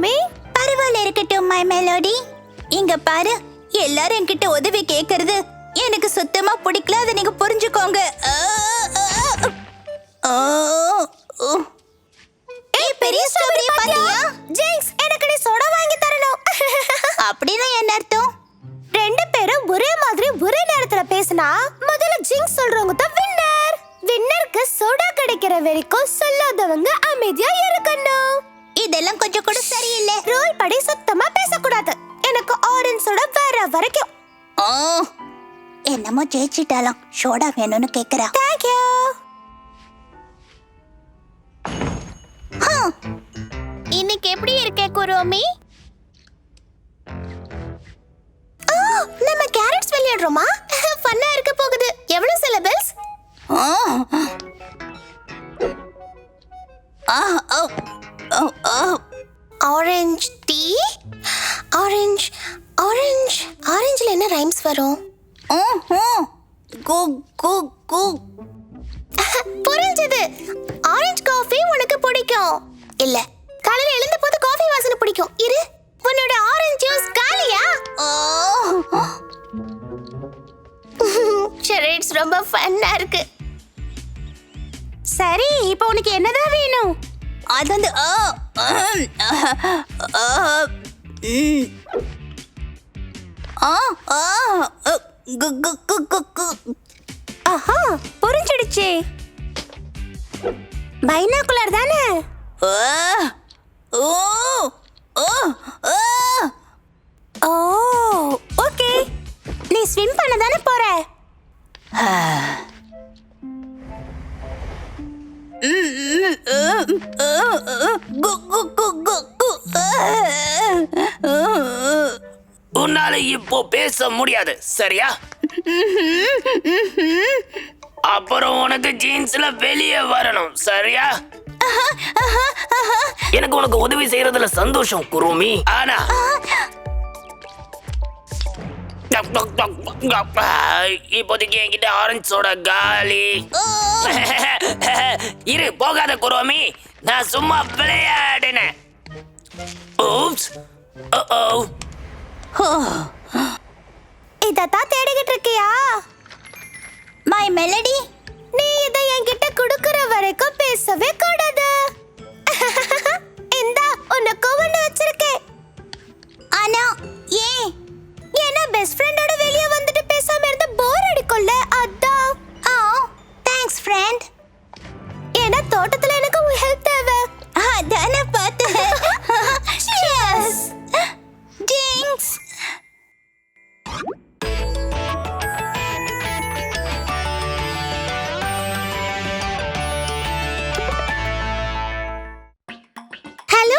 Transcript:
பரவாயில்ல இருக்கட்டும் my melody இங்க பாரு எல்லாரும் என்கிட்ட உதவி கேக்குறது எனக்கு சுத்தமா பிடிக்கல அதை நீங்க புரிஞ்சுக்கோங்க. ஓ, ஏய் பெரிய ஸ்ட்ராபெரி பாத்தியா? ஜிங்ஸ் எனக்கு நீ சோடா வாங்கி தரணும். அப்படின்னா என்ன அர்த்தம்? ரெண்டு பேரும் ஒரே மாதிரி ஒரே நேரத்துல பேசினா முதல்ல ஜிங்ஸ் சொல்றவங்க தான் வின்னர் வின்னருக்கு சோடா கிடைக்கிற வரைக்கும் சொல்லாதவங்க அமைதியா இருக்கணும். இதெல்லாம் கொஞ்சம் கூட சரியில்லை. ரூல் படி சுத்தமா பேசக்கூடாது. எனக்கு ஆரஞ்சு சோடா வர வரைக்கும். ஓ என்னமோ ஜெயிச்சிட்டாலாம் சோடா வேணும்னு கேக்குறா. தேங்க்யூ இன்னைக்கு எப்படி இருக்கே குரோமி? நம்ம கேரட்ஸ் விளையாடுறோமா? ஃபன்னா இருக்க போகுது. எவ்வளவு syllabus orange tea orange orange ஆரஞ்சுல என்ன ரைம்ஸ் வரும்? கு கு கு. புரிஞ்சது. ஆரஞ்சு காஃபி உனக்கு பிடிக்கும். இல்ல காலையில எழுந்த போது காஃபி வாசனை பிடிக்கும். இரு உன்னோட ஆரஞ்சு ஜூஸ் காலியா? ஷரேட்ஸ் ரொம்ப ஃபன்னா இருக்கு. சரி இப்போ உனக்கு என்னதான் வேணும்? அது வந்து. ஆஹா புரிஞ்சிடுச்சு பைனாகுலர் தானே ஓ. ஓ உன்னால இப்போ பேச முடியாது சரியா? அப்புறம் உனக்கு ஜீன்ஸ்ல வெளியே வரணும் சரியா? எனக்கு உனக்கு உதவி செய்யறதுல சந்தோஷம் குருமி. ஆனா இப்போதைக்கு என்கிட்ட ஆரஞ்சு சோடா காலி இரு போகாத குரோமி நான் சும்மா விளையாடினேன் இதத்தான் தேடிக்கிட்டு இருக்கியா மை மெலடி நீ இதை என்கிட்ட கொடுக்கற வரைக்கும் பேசவே கூடாது இந்தா உனக்கு ஒண்ணு பெஸ்ட் ஃப்ரெண்டோட வெளியே